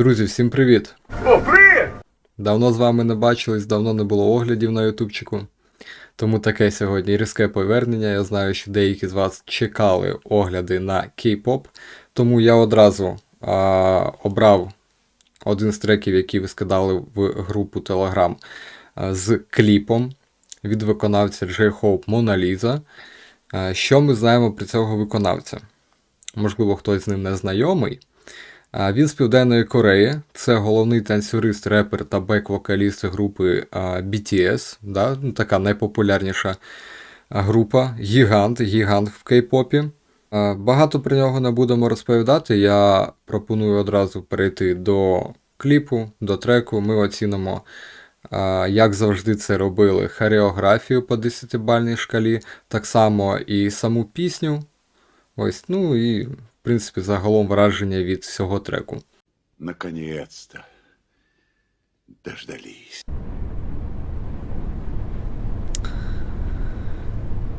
Друзі, всім привіт! О, привіт! Давно з вами не бачились, давно не було оглядів на ютубчику. Тому таке сьогодні різке повернення. Я знаю, що деякі з вас чекали огляди на кей-поп. Тому я одразу а, обрав один з треків, які ви скидали в групу Telegram а, з кліпом від виконавця J-Hope Mona Lisa. А, Що ми знаємо про цього виконавця? Можливо, хтось з ним не знайомий. Він з Південної Кореї, це головний танцюрист, репер та бек-вокаліст групи BTS, да? ну, така найпопулярніша група, гігант, гігант в кей-попі. Багато про нього не будемо розповідати. Я пропоную одразу перейти до кліпу, до треку. Ми оцінимо, як завжди це робили, хореографію по 10-бальній шкалі, так само і саму пісню. Ось, ну і, в принципі, загалом враження від всього треку. Наконец-то дождались.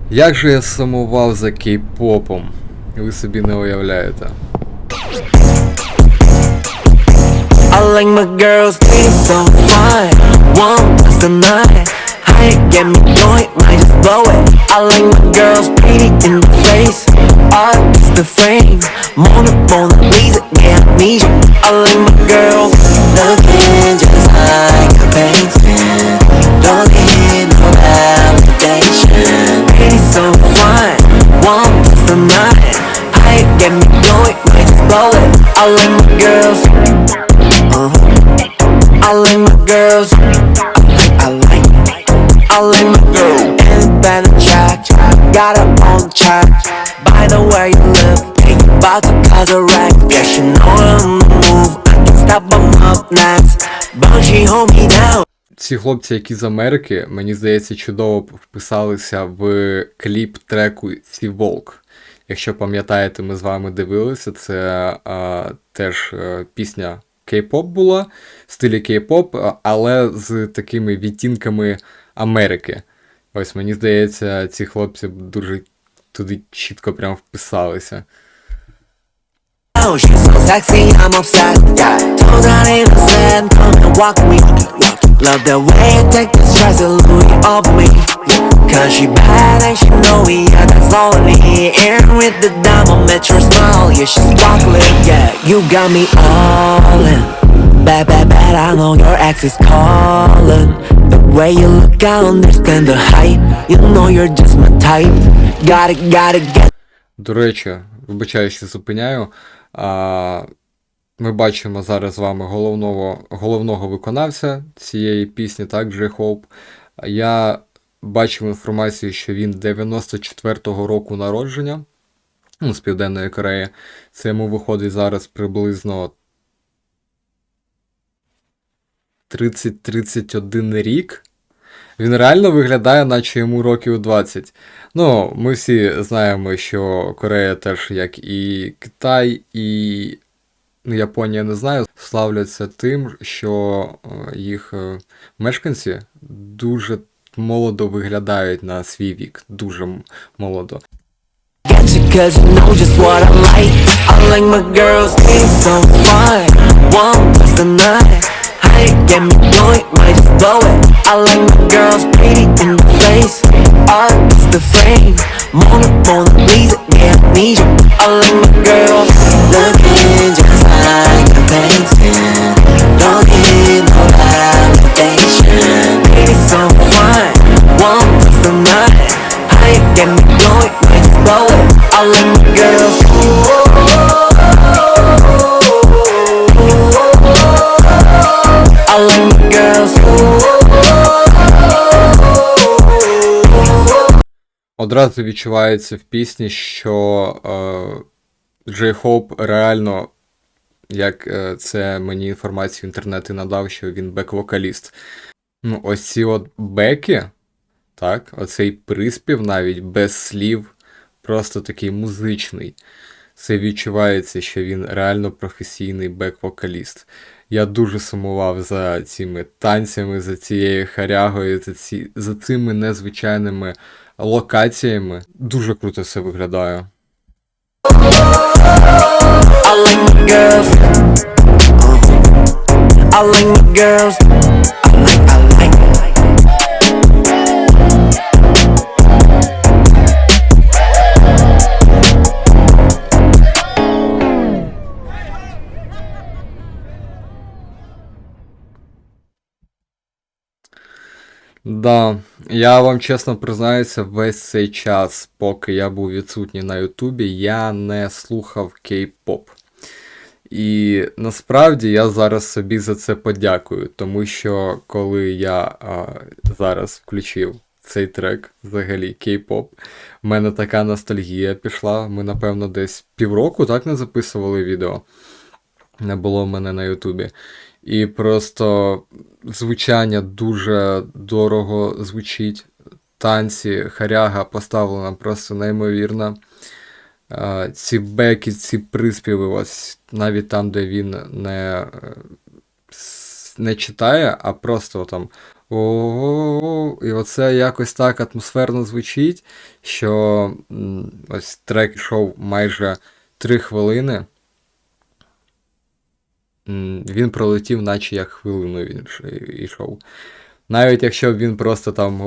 Як же я сумував за кей-попом, ви собі не уявляєте. I like my girls being so fine. One the night. How you get me going? Might just blow it. I like my girls pretty in the face. Art is the frame. Mona Mona Lisa, yeah, I need you. I like my girls looking just like a painting. Don't need no validation. Pretty so fine. One plus the. How get me going? Might just blow it. I like my girls. uh-huh. I like my girls. I like, I like my girl. And bad track, got her on track. Way you live, you about to cause a wreck? Yeah, she know I'm the move. I can stop, I'm up next. But she hold me down. Ці хлопці, які з Америки, мені здається, чудово вписалися в кліп треку Сі Волк. Якщо пам'ятаєте, ми з вами дивилися, це а, теж е, пісня кей-поп була, в стилі кей-поп, але з такими відтінками Америки. Ось мені здається, ці хлопці дуже туди чітко прям вписалися. Oh, she's so sexy, I'm obsessed. Yeah, toes out innocent, come and walk me. Love the way you take the stress and Louis off me. Cause she bad and she know we yeah, that's all I need. Air with the diamond, met your smile, yeah, she's sparkling. Yeah, you got me all in. Bad, bad, bad, I know your ex is calling. Way you look, I understand the hype. You know you're just my type. Gotta, gotta get. До речі, вибачаю, зупиняю. А, ми бачимо зараз з вами головного, головного виконавця цієї пісні, так, J Hope. Я бачив інформацію, що він 94-го року народження ну, з Південної Кореї. Це йому виходить зараз приблизно 30-31 рік. Він реально виглядає, наче йому років 20. Ну, ми всі знаємо, що Корея теж, як і Китай, і ну, Японія не знаю, славляться тим, що е, їх е, мешканці дуже молодо виглядають на свій вік. Дуже молодо. I like my girls so fine One the night How get me going, might just blow it I like my girls pretty in the face. Art is the frame. Mona Mona Lisa, yeah I need you. I like my Одразу відчувається в пісні, що е, J Hope реально, як е, це мені інформацію інтернет і надав, що він бек-вокаліст. Ну, ось ці от беки, так, оцей приспів навіть без слів, просто такий музичний. Це відчувається, що він реально професійний бек-вокаліст. Я дуже сумував за цими танцями, за цією харягою, за, ці, за цими незвичайними локаціями. Дуже круто все виглядає. I like my girls Да, я вам чесно признаюся, весь цей час, поки я був відсутній на Ютубі, я не слухав кей-поп. І насправді я зараз собі за це подякую, тому що коли я а, зараз включив цей трек, взагалі кей-поп, в мене така ностальгія пішла. Ми, напевно, десь півроку так не записували відео. Не було в мене на Ютубі. І просто звучання дуже дорого звучить. Танці, харяга поставлена просто неймовірно. Ці беки, ці приспіви, ось навіть там, де він не, не читає, а просто там о І оце якось так атмосферно звучить, що ось трек йшов майже 3 хвилини. Він пролетів, наче як хвилину він йшов. Навіть якщо б він просто там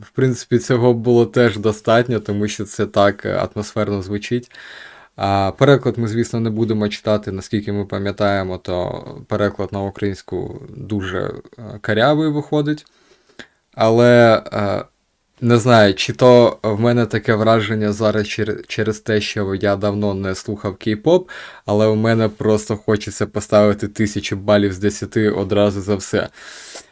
в принципі, цього було теж достатньо, тому що це так е, атмосферно звучить. А переклад ми, звісно, не будемо читати, наскільки ми пам'ятаємо, то переклад на українську дуже е, карявий виходить. Але е, не знаю, чи то в мене таке враження зараз чер- через те, що я давно не слухав кей-поп, але у мене просто хочеться поставити тисячу балів з 10 одразу за все.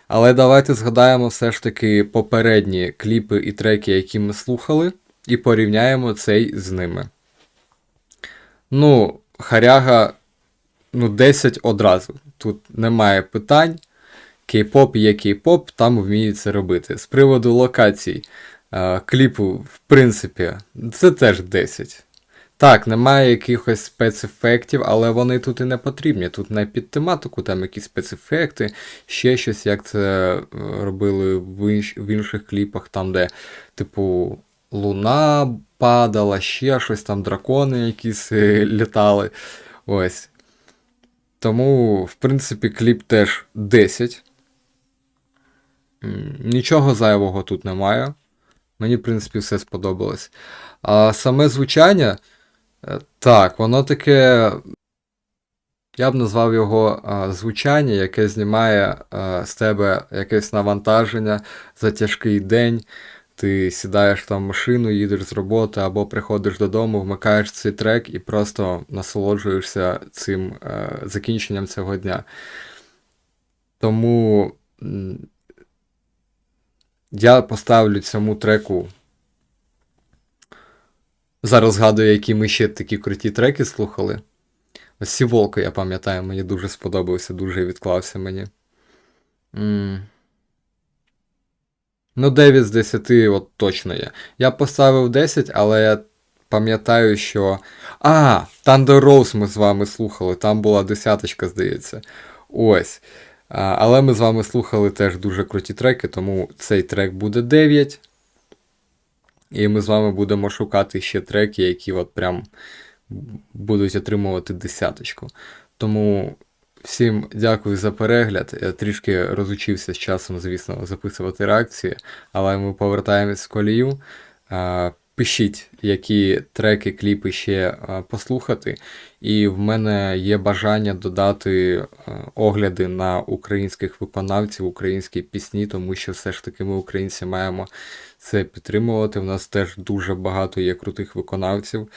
Але давайте згадаємо все ж таки попередні кліпи і треки, які ми слухали, і порівняємо цей з ними. Ну, Харяга, ну, 10 одразу. Тут немає питань. Кей-поп є кей-поп, там вміють це робити. З приводу локацій, е, кліпу, в принципі, це теж 10. Так, немає якихось спецефектів, але вони тут і не потрібні. Тут не під тематику, там якісь спецефекти, ще щось, як це е, робили в, інш, в інших кліпах, там, де, типу, луна падала, ще щось, там дракони якісь е, літали. Ось. Тому, в принципі, кліп теж 10. Нічого зайвого тут немає. Мені, в принципі, все сподобалось. А саме звучання, е, так, воно таке. Я б назвав його а, звучання, яке знімає а, з тебе якесь навантаження за тяжкий день. Ти сідаєш там в машину, їдеш з роботи або приходиш додому, вмикаєш цей трек і просто насолоджуєшся цим е, закінченням цього дня. Тому я поставлю цьому треку. Зараз згадую, які ми ще такі круті треки слухали. Ось Сіволка, я пам'ятаю, мені дуже сподобався, дуже відклався мені. М. Ну, 9 з 10 от точно є. Я поставив 10, але я пам'ятаю, що. А, Thunder Rose ми з вами слухали, там була десяточка, здається. Ось. Але ми з вами слухали теж дуже круті треки, тому цей трек буде 9. І ми з вами будемо шукати ще треки, які от прям будуть отримувати десяточку. Тому всім дякую за перегляд. Я трішки розучився з часом, звісно, записувати реакції, але ми повертаємось в колію. Пишіть, які треки, кліпи ще послухати. І в мене є бажання додати огляди на українських виконавців, українські пісні, тому що все ж таки ми, українці, маємо це підтримувати. У нас теж дуже багато є крутих виконавців,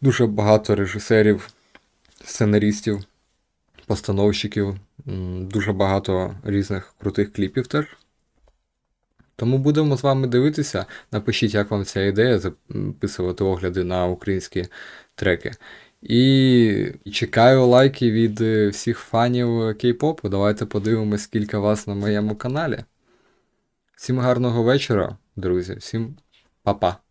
дуже багато режисерів, сценаристів, постановщиків, дуже багато різних крутих кліпів теж. Тому будемо з вами дивитися. Напишіть, як вам ця ідея записувати огляди на українські треки. І чекаю лайки від е, всіх фанів кей-попу. Давайте подивимось, скільки вас на моєму каналі. Всім гарного вечора, друзі. Всім па-па.